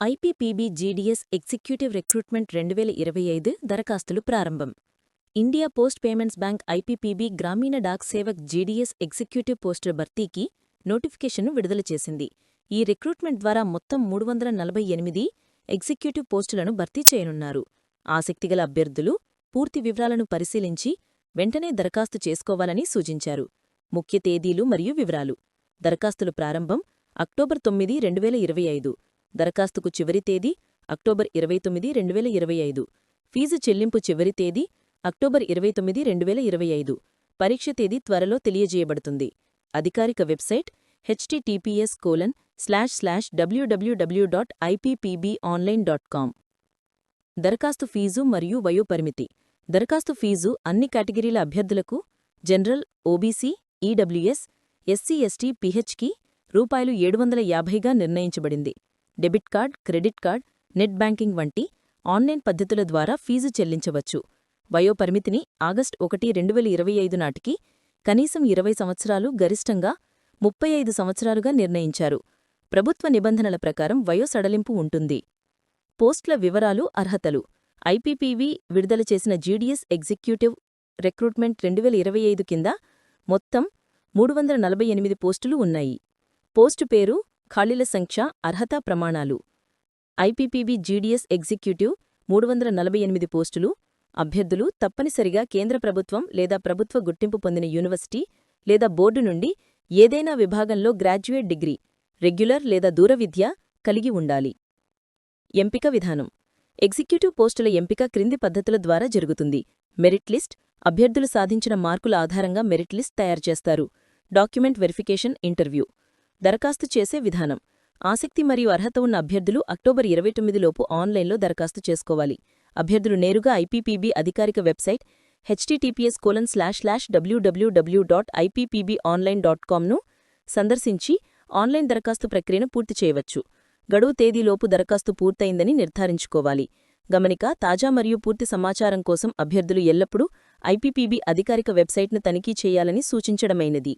IPPB GDS executive recruitment రెండు వేల ఇరవై ఐదు దరఖాస్తులు ప్రారంభం. India Post Payments Bank IPPB Gramin Dak Sevak GDS executive పోస్టుల భర్తీకి నోటిఫికేషన్ను విడుదల చేసింది. ఈ రిక్రూట్మెంట్ ద్వారా మొత్తం మూడు వందల నలభై ఎనిమిది ఎగ్జిక్యూటివ్ పోస్టులను భర్తీ చేయనున్నారు. ఆసక్తిగల అభ్యర్థులు పూర్తి వివరాలను పరిశీలించి వెంటనే దరఖాస్తు చేసుకోవాలని సూచించారు. ముఖ్య తేదీలు మరియు వివరాలు. దరఖాస్తుల ప్రారంభం అక్టోబర్ తొమ్మిది రెండు వేల ఇరవై ఐదు. దరఖాస్తుకు చివరి తేదీ అక్టోబర్ ఇరవై తొమ్మిది రెండు వేల ఇరవై ఐదు. ఫీజు చెల్లింపు చివరి తేదీ అక్టోబర్ ఇరవై తొమ్మిది రెండు వేల ఇరవై ఐదు. పరీక్ష తేదీ త్వరలో తెలియజేయబడుతుంది. అధికారిక website HTTPS colon slash slash WWW dot IPPB online dot com దరఖాస్తు ఫీజు మరియు వయోపరిమితి. దరఖాస్తు ఫీజు అన్ని కేటగిరీల అభ్యర్థులకు general OBC EWS SC ST పిహెచ్కి రూపాయలు ఏడు వందల యాభైగా నిర్ణయించబడింది. Debit card credit card net banking వంటి ఆన్లైన్ పద్ధతుల ద్వారా ఫీజు చెల్లించవచ్చు. వయోపరిమితిని ఆగస్టు ఒకటి రెండు వేల ఇరవై ఐదు నాటికి కనీసం ఇరవై సంవత్సరాలు గరిష్టంగా ముప్పై ఐదు సంవత్సరాలుగా నిర్ణయించారు. ప్రభుత్వ నిబంధనల ప్రకారం వయో సడలింపు ఉంటుంది. పోస్టుల వివరాలు అర్హతలు. ఐపీపీవీ విడుదల చేసిన జీడీఎస్ ఎగ్జిక్యూటివ్ రిక్రూట్మెంట్ రెండు వేల ఇరవై ఐదు కింద మొత్తం మూడు వందల నలభై ఎనిమిది పోస్టులు ఉన్నాయి. పోస్టు పేరు ఖాళీల సంఖ్య అర్హతా ప్రమాణాలు. ఐపీపీబీ జీడీఎస్ ఎగ్జిక్యూటివ్ మూడు వందల నలభై ఎనిమిది పోస్టులు. అభ్యర్థులు తప్పనిసరిగా కేంద్ర ప్రభుత్వం లేదా ప్రభుత్వ గుర్తింపు పొందిన యూనివర్సిటీ లేదా బోర్డు నుండి ఏదైనా విభాగంలో గ్రాడ్యుయేట్ డిగ్రీ రెగ్యులర్ లేదా దూర విద్య కలిగి ఉండాలి. ఎంపిక విధానం. ఎగ్జిక్యూటివ్ పోస్టుల ఎంపిక క్రింది పద్ధతుల ద్వారా జరుగుతుంది. మెరిట్ లిస్ట్ అభ్యర్థులు సాధించిన మార్కుల ఆధారంగా మెరిట్ లిస్ట్ తయారుచేస్తారు డాక్యుమెంట్ వెరిఫికేషన్ ఇంటర్వ్యూ. దరఖాస్తు చేసే విధానం. ఆసక్తి మరియు అర్హత ఉన్న అభ్యర్థులు అక్టోబర్ ఇరవై తొమ్మిదిలోపు ఆన్లైన్లో దరఖాస్తు చేసుకోవాలి. అభ్యర్థులు నేరుగా ఐపీపీబీ అధికారిక website HTTPS colon slash slash WWW dot IPPB online dot కామ్ను సందర్శించి ఆన్లైన్ దరఖాస్తు ప్రక్రియను పూర్తి చేయవచ్చు. గడువు తేదీలోపు దరఖాస్తు పూర్తయిందని నిర్ధారించుకోవాలి. గమనిక తాజా మరియు పూర్తి సమాచారం కోసం అభ్యర్థులు ఎల్లప్పుడూ ఐపీపీబీ అధికారిక వెబ్సైట్ను తనిఖీ చేయాలని సూచించడమైనది.